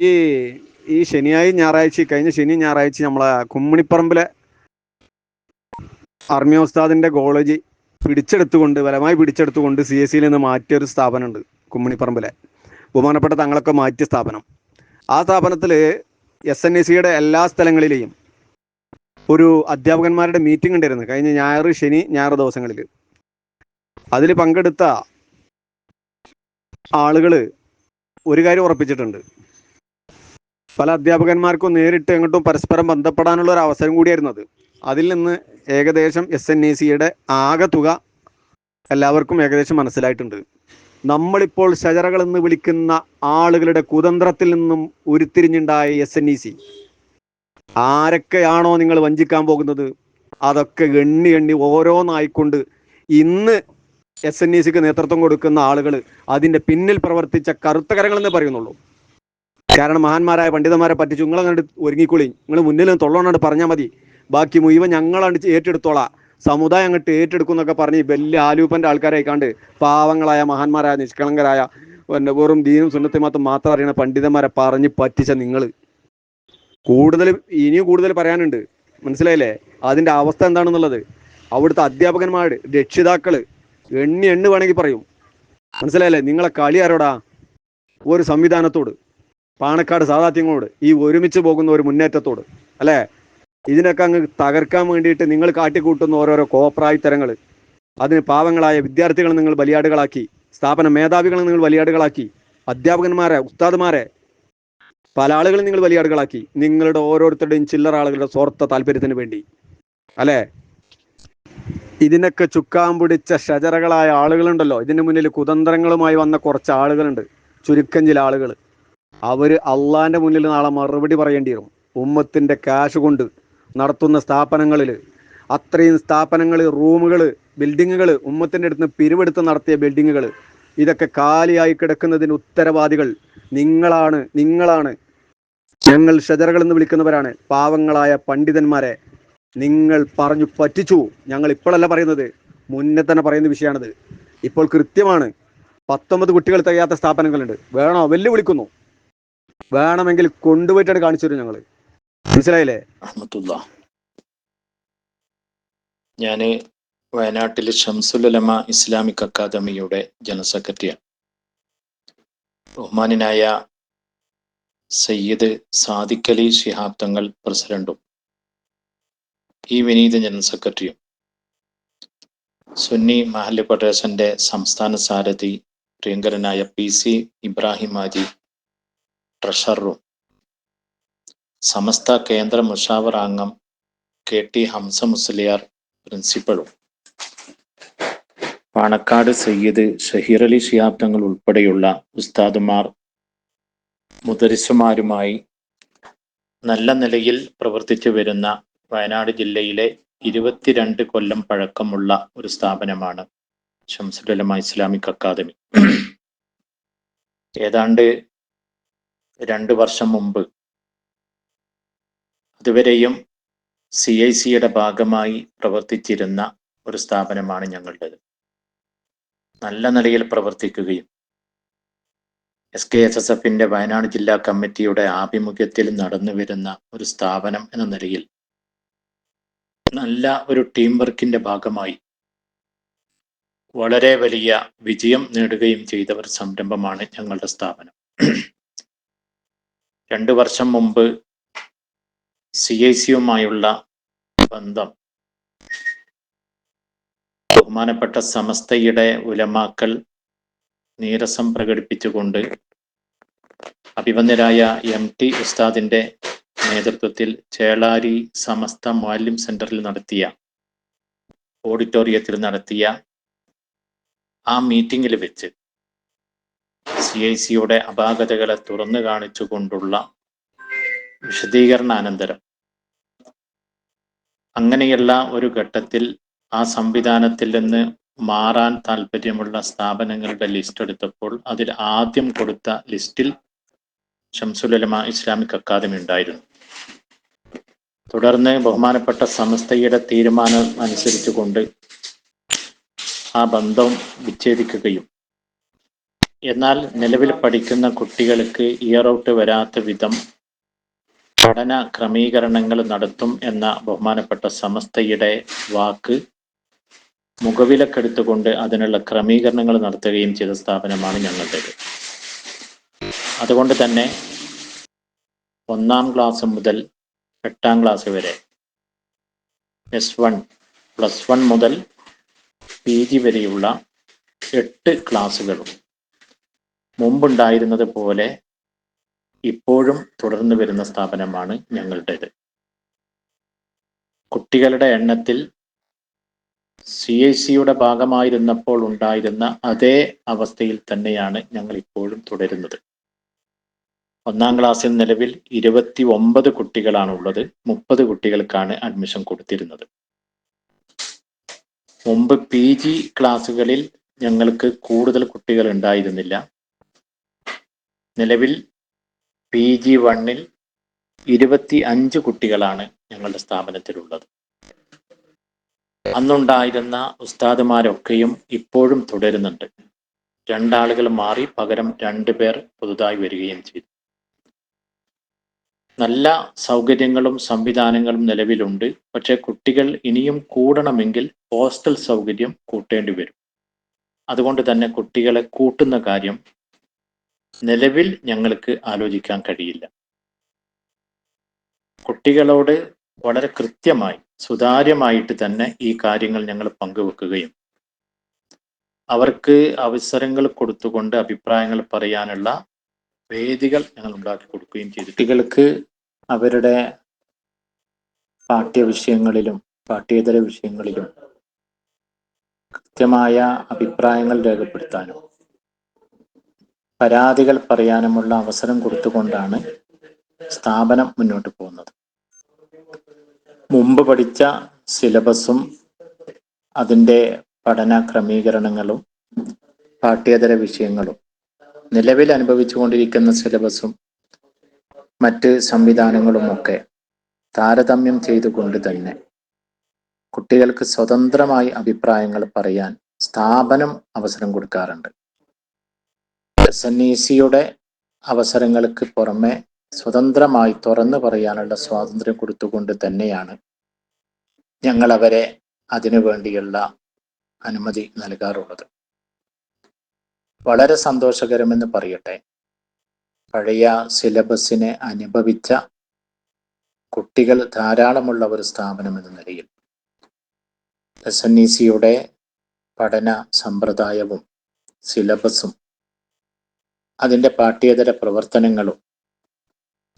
ഈ ഈ ശനിയായി ഞായറാഴ്ച കഴിഞ്ഞ ശനി ഞായറാഴ്ച നമ്മളെ കുമ്മണിപ്പറമ്പിലെ ആർമി ഉസ്താദിന്റെ കോളേജ് പിടിച്ചെടുത്തുകൊണ്ട് ബലമായി പിടിച്ചെടുത്തുകൊണ്ട് സി എസ് സിയിൽ നിന്ന് മാറ്റിയ ഒരു സ്ഥാപനമുണ്ട് കുമ്മണിപ്പറമ്പിലെ. ബഹുമാനപ്പെട്ട തങ്ങളൊക്കെ മാറ്റിയ സ്ഥാപനം. ആ സ്ഥാപനത്തിൽ എസ് എൻ എ സിയുടെ എല്ലാ സ്ഥലങ്ങളിലെയും ഒരു അധ്യാപകന്മാരുടെ മീറ്റിംഗ് ഉണ്ടായിരുന്നു കഴിഞ്ഞ ഞായർ ശനി ഞായർ ദിവസങ്ങളിൽ അതിൽ പങ്കെടുത്ത ആളുകൾ ഒരു കാര്യം ഉറപ്പിച്ചിട്ടുണ്ട്. പല അധ്യാപകന്മാർക്കും നേരിട്ട് എങ്ങോട്ടും പരസ്പരം ബന്ധപ്പെടാനുള്ള ഒരു അവസരം കൂടിയായിരുന്നു അത്. അതിൽ നിന്ന് ഏകദേശം എസ് എൻ എ സിയുടെ ആകെ തുക എല്ലാവർക്കും ഏകദേശം മനസ്സിലായിട്ടുണ്ട്. നമ്മളിപ്പോൾ ഷജറകൾ എന്ന് വിളിക്കുന്ന ആളുകളുടെ കുതന്ത്രത്തിൽ നിന്നും ഉരുത്തിരിഞ്ഞുണ്ടായ എസ് എൻ ഇ സി. ആരൊക്കെയാണോ നിങ്ങൾ വഞ്ചിക്കാൻ പോകുന്നത്? അതൊക്കെ എണ്ണി എണ്ണി ഓരോന്നായിക്കൊണ്ട് ഇന്ന് എസ് എൻ ഇ സിക്ക് നേതൃത്വം കൊടുക്കുന്ന ആളുകൾ അതിന്റെ പിന്നിൽ പ്രവർത്തിച്ച കറുത്ത കരങ്ങളെന്ന് പറയുന്നുള്ളൂ. കാരണം മഹാന്മാരായ പണ്ഡിതന്മാരെ പറ്റിച്ചു നിങ്ങൾ ഒരുങ്ങിക്കൊളി. നിങ്ങൾ മുന്നിൽ നിന്ന് തൊള്ളോണ്ടാണ്ട് പറഞ്ഞാൽ മതി. ബാക്കി മുഴുവൻ ഞങ്ങളാണ് ഏറ്റെടുത്തോളാം. സമുദായം അങ്ങോട്ട് ഏറ്റെടുക്കും എന്നൊക്കെ പറഞ്ഞ് വലിയ ആലൂപ്പന്റെ ആൾക്കാരായിക്കാണ്ട് പാവങ്ങളായ മഹാന്മാരായ നിഷ്കളങ്കരായ പിന്നെ വെറും ദീനും സുന്നത്തിമാത്തും മാത്രം അറിയണ പണ്ഡിതന്മാരെ പറഞ്ഞ് പറ്റിച്ച നിങ്ങൾ കൂടുതൽ ഇനിയും കൂടുതൽ പറയാനുണ്ട്. മനസ്സിലായില്ലേ? അതിന്റെ അവസ്ഥ എന്താണെന്നുള്ളത്? അവിടുത്തെ അധ്യാപകന്മാർ രക്ഷിതാക്കൾ എണ്ണി എണ്ണു വേണമെങ്കിൽ പറയും. മനസ്സിലായില്ലേ? നിങ്ങളെ കളി ആരോടാ? ഒരു സംവിധാനത്തോട്. പാണക്കാട് സാധാത്യങ്ങളോട് ഈ ഒരുമിച്ച് പോകുന്ന ഒരു മുന്നേറ്റത്തോട് അല്ലേ? ഇതിനൊക്കെ അങ്ങ് തകർക്കാൻ വേണ്ടിയിട്ട് നിങ്ങൾ കാട്ടിക്കൂട്ടുന്ന ഓരോരോ കോപ്രായിത്തരങ്ങൾ അതിന് പാവങ്ങളായ വിദ്യാർത്ഥികളെ നിങ്ങൾ ബലിയാടുകളാക്കി സ്ഥാപന മേധാവികളെ നിങ്ങൾ ബലിയാടുകളാക്കി അധ്യാപകന്മാരെ ഉസ്താദ്മാരെ പല ആളുകളും നിങ്ങൾ ബലിയാടുകളാക്കി നിങ്ങളുടെ ഓരോരുത്തരുടെയും ചില്ലറ ആളുകളുടെ സ്വാർത്ഥ താല്പര്യത്തിന് വേണ്ടി അല്ലേ? ഇതിനൊക്കെ ചുക്കാൻ പിടിച്ച ഷജറകളായ ആളുകളുണ്ടല്ലോ ഇതിന് മുന്നിൽ കുതന്ത്രങ്ങളുമായി വന്ന കുറച്ച് ആളുകളുണ്ട് ചുരുക്കം ചില ആളുകൾ അവർ അള്ളാന്റെ മുന്നിൽ നാളെ മറുപടി പറയേണ്ടി വരും. ഉമ്മത്തിന്റെ കാശ് കൊണ്ട് നടത്തുന്ന സ്ഥാപനങ്ങളിൽ അത്രയും സ്ഥാപനങ്ങൾ റൂമുകൾ ബിൽഡിങ്ങുകൾ ഉമ്മത്തിന്റെ അടുത്ത് പിരിവെടുത്ത് നടത്തിയ ബിൽഡിങ്ങുകൾ ഇതൊക്കെ കാലിയായി കിടക്കുന്നതിന് ഉത്തരവാദികൾ നിങ്ങളാണ് നിങ്ങളാണ്. ഞങ്ങൾ ഷജറകൾ എന്ന് വിളിക്കുന്നവരാണ്. പാവങ്ങളായ പണ്ഡിതന്മാരെ നിങ്ങൾ പറഞ്ഞു പറ്റിച്ചു. ഞങ്ങൾ ഇപ്പോഴല്ല പറയുന്നത്. മുന്നേ തന്നെ പറയുന്ന വിഷയമാണിത്. ഇപ്പോൾ കൃത്യമാണ്. പത്തൊമ്പത് കുട്ടികൾ തികയാത്ത സ്ഥാപനങ്ങളുണ്ട്. വേണോ? വെല്ലുവിളിക്കുന്നു. വേണമെങ്കിൽ കൊണ്ടുപോയിട്ടാണ് കാണിച്ചു തരും ഞങ്ങൾ. മനസ്സിലായില്ലേ? ഞാൻ വയനാട്ടിലെ ഷംസുലമ ഇസ്ലാമിക് അക്കാദമിയുടെ ജനറൽ സെക്രട്ടറിയാണ്. ബഹുമാനായ സയ്യിദ് സാദിഖ് അലി ശിഹാബ് തങ്ങൾ പ്രസിഡന്റും ഈ വിനീത ജനറൽ സെക്രട്ടറിയും സുന്നി മഹല്ല് ഫെഡറേഷന്റെ സംസ്ഥാന സാരഥി പ്രിയങ്കരനായ പി സി ഇബ്രാഹിം ഹാജി ട്രഷററും സമസ്ത കേന്ദ്ര മുഷാവർ അംഗം കെ ടി ഹംസ മുസ്ലിയാർ പ്രിൻസിപ്പളും. പാണക്കാട് സയ്യിദ് ഷഹീർ അലി ഷിയാബ് തങ്ങൾ ഉൾപ്പെടെയുള്ള ഉസ്താദുമാർ മുദരിസുമാരുമായി നല്ല നിലയിൽ പ്രവർത്തിച്ചു വരുന്ന വയനാട് ജില്ലയിലെ ഇരുപത്തിരണ്ട് കൊല്ലം പഴക്കമുള്ള ഒരു സ്ഥാപനമാണ് ഷംസുലമ ഇസ്ലാമിക് അക്കാദമി. ഏതാണ്ട് രണ്ട് വർഷം മുമ്പ്. അതുവരെയും സി ഐ സിയുടെ ഭാഗമായി പ്രവർത്തിച്ചിരുന്ന ഒരു സ്ഥാപനമാണ് ഞങ്ങളുടേത്. നല്ല നിലയിൽ പ്രവർത്തിക്കുകയും എസ് കെ എസ് എസ് എഫിന്റെ വയനാട് ജില്ലാ കമ്മിറ്റിയുടെ ആഭിമുഖ്യത്തിൽ നടന്നു വരുന്ന ഒരു സ്ഥാപനം എന്ന നിലയിൽ നല്ല ഒരു ടീം വർക്കിന്റെ ഭാഗമായി വളരെ വലിയ വിജയം നേടുകയും ചെയ്ത ഒരു സംരംഭമാണ് ഞങ്ങളുടെ സ്ഥാപനം. രണ്ടു വർഷം മുമ്പ് സി ഐ സിയുമായുള്ള ബന്ധം. ബഹുമാനപ്പെട്ട സമസ്തയുടെ ഉലമാക്കൾ നീരസം പ്രകടിപ്പിച്ചുകൊണ്ട് അഭിവന്ദരായ എം ടി ഉസ്താദിന്റെ നേതൃത്വത്തിൽ ചേളാരി സമസ്ത മാലിം സെന്ററിൽ നടത്തിയ ഓഡിറ്റോറിയത്തിൽ നടത്തിയ ആ മീറ്റിംഗിൽ വെച്ച് സി ഐ സിയുടെ അപാകതകളെ തുറന്നു കാണിച്ചുകൊണ്ടുള്ള വിശദീകരണാനന്തരം. അങ്ങനെയുള്ള ഒരു ഘട്ടത്തിൽ ആ സംവിധാനത്തിൽ നിന്ന് മാറാൻ താല്പര്യമുള്ള സ്ഥാപനങ്ങളുടെ ലിസ്റ്റ് എടുത്തപ്പോൾ അതിൽ ആദ്യം കൊടുത്ത ലിസ്റ്റിൽ ഷംസുലമ ഇസ്ലാമിക് അക്കാദമി ഉണ്ടായിരുന്നു. തുടർന്ന് ബഹുമാനപ്പെട്ട സംസ്ഥയുടെ തീരുമാനം അനുസരിച്ചുകൊണ്ട് ആ ബന്ധം വിച്ഛേദിക്കുകയും എന്നാൽ നിലവിൽ പഠിക്കുന്ന കുട്ടികൾക്ക് ഇയർ ഔട്ട് വരാത്ത വിധം പഠന ക്രമീകരണങ്ങൾ നടത്തും എന്ന ബഹുമാനപ്പെട്ട സമസ്തയുടെ വാക്ക് മുഖവിലക്കെടുത്തുകൊണ്ട് അതിനുള്ള ക്രമീകരണങ്ങൾ നടത്തുകയും ചെയ്ത സ്ഥാപനമാണ് ഞങ്ങളുടേത്. അതുകൊണ്ട് തന്നെ ഒന്നാം ക്ലാസ് മുതൽ എട്ടാം ക്ലാസ് വരെ എസ് വൺ പ്ലസ് വൺ മുതൽ പി ജി വരെയുള്ള എട്ട് ക്ലാസ്സുകളും മുമ്പുണ്ടായിരുന്നത് പോലെ ഇപ്പോഴും തുടർന്നു വരുന്ന സ്ഥാപനമാണ് ഞങ്ങളുടേത്. കുട്ടികളുടെ എണ്ണത്തിൽ സി ഐ സിയുടെ ഭാഗമായിരുന്നപ്പോൾ ഉണ്ടായിരുന്ന അതേ അവസ്ഥയിൽ തന്നെയാണ് ഞങ്ങൾ ഇപ്പോഴും തുടരുന്നത്. ഒന്നാം ക്ലാസ്സിൽ നിലവിൽ ഇരുപത്തി ഒമ്പത് കുട്ടികളാണ് ഉള്ളത് മുപ്പത് കുട്ടികൾക്കാണ് അഡ്മിഷൻ കൊടുത്തിരുന്നത്. മുമ്പ് പി ജി ക്ലാസ്സുകളിൽ ഞങ്ങൾക്ക് കൂടുതൽ കുട്ടികൾ ഉണ്ടായിരുന്നില്ല. നിലവിൽ പി ജി വണ്ണിൽ ഇരുപത്തി അഞ്ച് കുട്ടികളാണ് ഞങ്ങളുടെ സ്ഥാപനത്തിലുള്ളത്. അന്നുണ്ടായിരുന്ന ഉസ്താദുമാരൊക്കെയും ഇപ്പോഴും തുടരുന്നുണ്ട്. രണ്ടാളുകൾ മാറി പകരം രണ്ട് പേർ പുതുതായി വരികയും ചെയ്തു. നല്ല സൗകര്യങ്ങളും സംവിധാനങ്ങളും നിലവിലുണ്ട്. പക്ഷെ കുട്ടികൾ ഇനിയും കൂടണമെങ്കിൽ ഹോസ്റ്റൽ സൗകര്യം കൂട്ടേണ്ടി വരും. അതുകൊണ്ട് തന്നെ കുട്ടികളെ കൂട്ടുന്ന കാര്യം നിലവിൽ ഞങ്ങൾക്ക് ആലോചിക്കാൻ കഴിയില്ല. കുട്ടികളോട് വളരെ കൃത്യമായി സുതാര്യമായിട്ട് തന്നെ ഈ കാര്യങ്ങൾ ഞങ്ങൾ പങ്കുവെക്കുകയും അവർക്ക് അവസരങ്ങൾ കൊടുത്തുകൊണ്ട് അഭിപ്രായങ്ങൾ പറയാനുള്ള വേദികൾ ഞങ്ങൾ ഉണ്ടാക്കി കൊടുക്കുകയും ചെയ്തു. കുട്ടികൾക്ക് അവരുടെ പാഠ്യവിഷയങ്ങളിലും പാഠ്യേതര വിഷയങ്ങളിലും കൃത്യമായ അഭിപ്രായങ്ങൾ രേഖപ്പെടുത്താനും പരാതികൾ പറയാനുമുള്ള അവസരം കൊടുത്തുകൊണ്ടാണ് സ്ഥാപനം മുന്നോട്ട് പോകുന്നത്. മുമ്പ് പഠിച്ച സിലബസും അതിന്റെ പഠന ക്രമീകരണങ്ങളും പാഠ്യേതര വിഷയങ്ങളും നിലവിൽ അനുഭവിച്ചുകൊണ്ടിരിക്കുന്ന സിലബസും മറ്റ് സംവിധാനങ്ങളുമൊക്കെ താരതമ്യം ചെയ്തുകൊണ്ട് തന്നെ കുട്ടികൾക്ക് സ്വതന്ത്രമായി അഭിപ്രായങ്ങൾ പറയാൻ സ്ഥാപനം അവസരം കൊടുക്കാറുണ്ട്. എസ് എൻ ഇ സിയുടെ അവസരങ്ങൾക്ക് പുറമെ സ്വതന്ത്രമായി തുറന്നു പറയാനുള്ള സ്വാതന്ത്ര്യം കൊടുത്തുകൊണ്ട് തന്നെയാണ് ഞങ്ങൾ അവരെ അതിനു വേണ്ടിയുള്ള അനുമതി നൽകാറുള്ളത്. വളരെ സന്തോഷകരമെന്ന് പറയട്ടെ. പഴയ സിലബസിനെ അനുഭവിച്ച കുട്ടികൾ ധാരാളമുള്ള ഒരു സ്ഥാപനം എന്ന നിലയിൽ എസ് എൻ ഇ സിയുടെ പഠന സമ്പ്രദായവും സിലബസും അതിന്റെ പാഠ്യേതര പ്രവർത്തനങ്ങളും.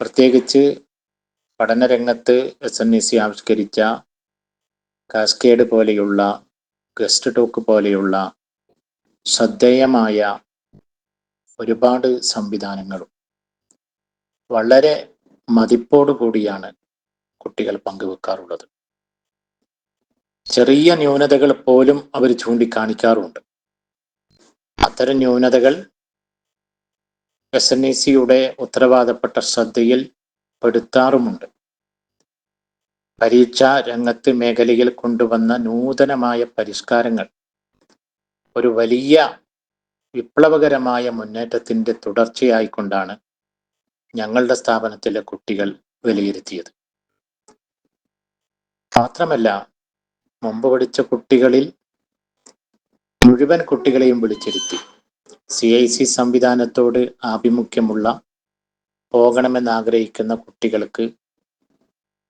പ്രത്യേകിച്ച് പഠനരംഗത്ത് എസ് എൻ ഇ സി ആവിഷ്കരിച്ച കാസ്കേഡ് പോലെയുള്ള ഗസ്റ്റ് ടോക്ക് പോലെയുള്ള ശ്രദ്ധേയമായ ഒരുപാട് സംവിധാനങ്ങളും. വളരെ മതിപ്പോടു കൂടിയാണ് കുട്ടികൾ പങ്കുവെക്കാറുള്ളത്. ചെറിയ ന്യൂനതകൾ പോലും അവർ ചൂണ്ടിക്കാണിക്കാറുണ്ട്. അത്തരം ന്യൂനതകൾ എസ് എൻ ഇ സിയുടെ ഉത്തരവാദപ്പെട്ട ശ്രദ്ധയിൽ പെടുത്താറുമുണ്ട്. പരീക്ഷാ രംഗത്ത് മേഖലയിൽ കൊണ്ടുവന്ന നൂതനമായ പരിഷ്കാരങ്ങൾ ഒരു വലിയ വിപ്ലവകരമായ മുന്നേറ്റത്തിന്റെ തുടർച്ചയായിക്കൊണ്ടാണ് ഞങ്ങളുടെ സ്ഥാപനത്തിലെ കുട്ടികൾ വിലയിരുത്തിയത്. മാത്രമല്ല മുമ്പ് പഠിച്ച കുട്ടികളിൽ മുഴുവൻ കുട്ടികളെയും വിളിച്ചിരുത്തി. സി ഐ സി സംവിധാനത്തോട് ആഭിമുഖ്യമുള്ള പോകണമെന്ന് ആഗ്രഹിക്കുന്ന കുട്ടികൾക്ക്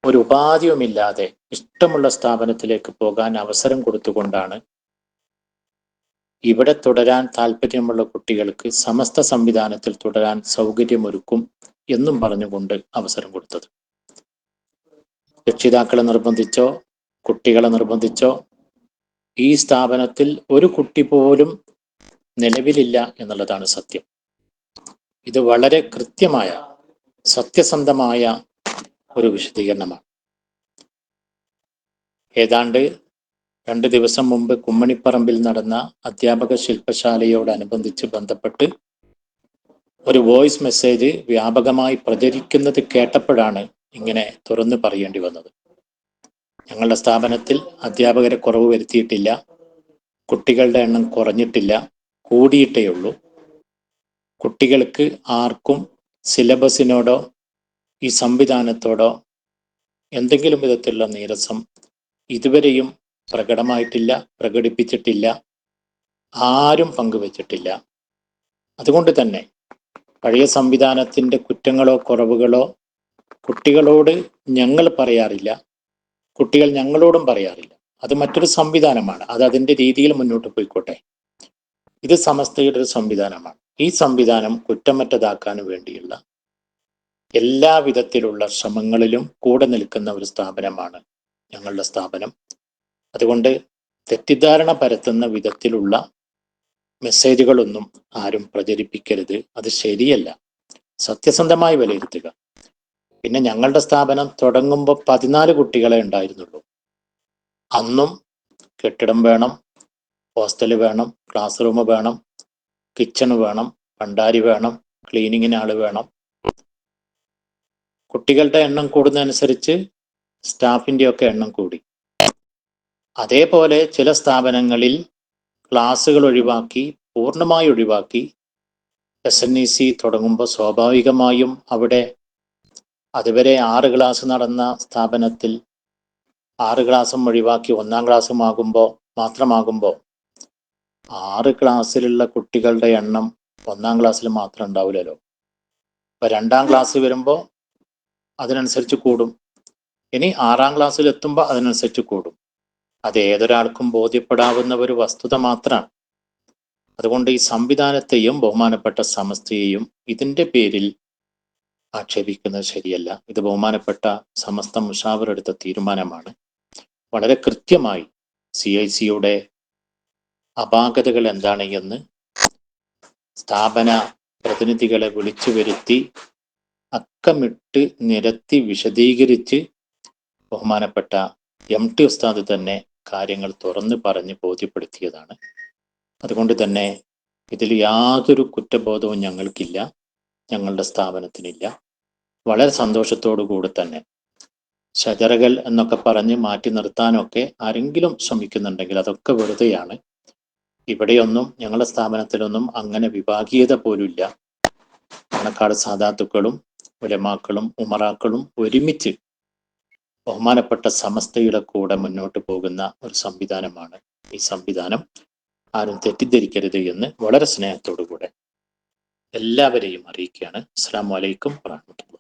ഒരു ഉപാധിയുമില്ലാതെ ഇഷ്ടമുള്ള സ്ഥാപനത്തിലേക്ക് പോകാൻ അവസരം കൊടുത്തുകൊണ്ടാണ് ഇവിടെ തുടരാൻ താല്പര്യമുള്ള കുട്ടികൾക്ക് സമസ്ത സംവിധാനത്തിൽ തുടരാൻ സൗകര്യമൊരുക്കും എന്നും പറഞ്ഞുകൊണ്ട് അവസരം കൊടുത്തത്. രക്ഷിതാക്കളെ നിർബന്ധിച്ചോ കുട്ടികളെ നിർബന്ധിച്ചോ ഈ സ്ഥാപനത്തിൽ ഒരു കുട്ടി പോലും നിലവിലില്ല എന്നുള്ളതാണ് സത്യം. ഇത് വളരെ കൃത്യമായ സത്യസന്ധമായ ഒരു വിശദീകരണമാണ്. ഏതാണ്ട് രണ്ട് ദിവസം മുമ്പ് കുമ്മണിപ്പറമ്പിൽ നടന്ന അധ്യാപക ശില്പശാലയോടനുബന്ധിച്ച് ബന്ധപ്പെട്ട് ഒരു വോയിസ് മെസ്സേജ് വ്യാപകമായി പ്രചരിക്കുന്നത് കേട്ടപ്പോഴാണ് ഇങ്ങനെ തുറന്നു പറയേണ്ടി വന്നത്. ഞങ്ങളുടെ സ്ഥാപനത്തിൽ അധ്യാപകരെ കുറവ് വരുത്തിയിട്ടില്ല കുട്ടികളുടെ എണ്ണം കുറഞ്ഞിട്ടില്ല കൂടിയിട്ടേ ഉള്ളൂ. കുട്ടികൾക്ക് ആർക്കും സിലബസിനോടോ ഈ സംവിധാനത്തോടോ എന്തെങ്കിലും വിധത്തിലുള്ള നീരസം ഇതുവരെയും പ്രകടമായിട്ടില്ല പ്രകടിപ്പിച്ചിട്ടില്ല ആരും പങ്കുവച്ചിട്ടില്ല. അതുകൊണ്ട് തന്നെ പഴയ സംവിധാനത്തിന്റെ കുറ്റങ്ങളോ കുറവുകളോ കുട്ടികളോട് ഞങ്ങൾ പറയാറില്ല. കുട്ടികൾ ഞങ്ങളോടും പറയാറില്ല. അത് മറ്റൊരു സംവിധാനമാണ്. അത് അതിന്റെ രീതിയിൽ മുന്നോട്ട് പോയിക്കോട്ടെ. ഇത് സമസ്തയുടെ ഒരു സംവിധാനമാണ്. ഈ സംവിധാനം കുറ്റമറ്റതാക്കാൻ വേണ്ടിയുള്ള എല്ലാ വിധത്തിലുള്ള ശ്രമങ്ങളിലും കൂടെ നിൽക്കുന്ന ഒരു സ്ഥാപനമാണ് ഞങ്ങളുടെ സ്ഥാപനം. അതുകൊണ്ട് തെറ്റിദ്ധാരണ പരത്തുന്ന വിധത്തിലുള്ള മെസ്സേജുകളൊന്നും ആരും പ്രചരിപ്പിക്കരുത്. അത് ശരിയല്ല. സത്യസന്ധമായി വിലയിരുത്തുക. പിന്നെ ഞങ്ങളുടെ സ്ഥാപനം തുടങ്ങുമ്പോൾ പതിനാല് കുട്ടികളെ ഉണ്ടായിരുന്നുള്ളൂ. അന്നും കെട്ടിടം വേണം ഹോസ്റ്റൽ വേണം ക്ലാസ് റൂം വേണം കിച്ചൺ വേണം ഭണ്ടാരി വേണം ക്ലീനിങ്ങിന് ആൾ വേണം. കുട്ടികളുടെ എണ്ണം കൂടുന്നതനുസരിച്ച് സ്റ്റാഫിന്റെ ഒക്കെ എണ്ണം കൂടി. അതേപോലെ ചില സ്ഥാപനങ്ങളിൽ ക്ലാസ്സുകൾ ഒഴിവാക്കി പൂർണമായി ഒഴിവാക്കി എസ് എൻ ഇ സി തുടങ്ങുമ്പോൾ സ്വാഭാവികമായും അവിടെ അതുവരെ ആറ് ക്ലാസ് നടന്ന സ്ഥാപനത്തിൽ ആറ് ക്ലാസ്സും ഒഴിവാക്കി ഒന്നാം ക്ലാസ്സും ആകുമ്പോൾ മാത്രമാകുമ്പോൾ ആറ് ക്ലാസ്സിലുള്ള കുട്ടികളുടെ എണ്ണം ഒന്നാം ക്ലാസ്സിൽ മാത്രം ഉണ്ടാവില്ലല്ലോ. അപ്പൊ രണ്ടാം ക്ലാസ് വരുമ്പോൾ അതിനനുസരിച്ച് കൂടും. ഇനി ആറാം ക്ലാസ്സിൽ എത്തുമ്പോൾ അതിനനുസരിച്ച് കൂടും. അത് ഏതൊരാൾക്കും ബോധ്യപ്പെടാവുന്ന ഒരു വസ്തുത മാത്രമാണ്. അതുകൊണ്ട് ഈ സംവിധാനത്തെയും ബഹുമാനപ്പെട്ട സമസ്തയെയും ഇതിന്റെ പേരിൽ ആക്ഷേപിക്കുന്നത് ശരിയല്ല. ഇത് ബഹുമാനപ്പെട്ട സമസ്ത മുഷാവർ എടുത്ത തീരുമാനമാണ്. വളരെ കൃത്യമായി സി ഐ സിയുടെ അപാകതകൾ എന്താണ് എന്ന് സ്ഥാപന പ്രതിനിധികളെ വിളിച്ചു വരുത്തി അക്കമിട്ട് നിരത്തി വിശദീകരിച്ച് ബഹുമാനപ്പെട്ട എം ടി ഉസ്താദ് തന്നെ കാര്യങ്ങൾ തുറന്നു പറഞ്ഞ് ബോധ്യപ്പെടുത്തിയതാണ്. അതുകൊണ്ട് തന്നെ ഇതിൽ യാതൊരു കുറ്റബോധവും ഞങ്ങൾക്കില്ല ഞങ്ങളുടെ സ്ഥാപനത്തിനില്ല. വളരെ സന്തോഷത്തോടു കൂടി തന്നെ ഷജറകൾ എന്നൊക്കെ പറഞ്ഞ് മാറ്റി നിർത്താനൊക്കെ ആരെങ്കിലും ശ്രമിക്കുന്നുണ്ടെങ്കിൽ അതൊക്കെ വെറുതെയാണ്. ഇവിടെയൊന്നും ഞങ്ങളുടെ സ്ഥാപനത്തിലൊന്നും അങ്ങനെ വിഭാഗീയത പോലുമില്ല. മണക്കാട് സാധാത്തുക്കളും ഉലമാക്കളും ഉമറാക്കളും ഒരുമിച്ച് ബഹുമാനപ്പെട്ട സമസ്തയുടെ കൂടെ മുന്നോട്ട് പോകുന്ന ഒരു സംവിധാനമാണ്. ഈ സംവിധാനം ആരും തെറ്റിദ്ധരിക്കരുത് എന്ന് വളരെ സ്നേഹത്തോടു കൂടെ എല്ലാവരെയും അറിയിക്കുകയാണ്. അസ്സാം വലൈക്കും വാഹമത്തുള്ള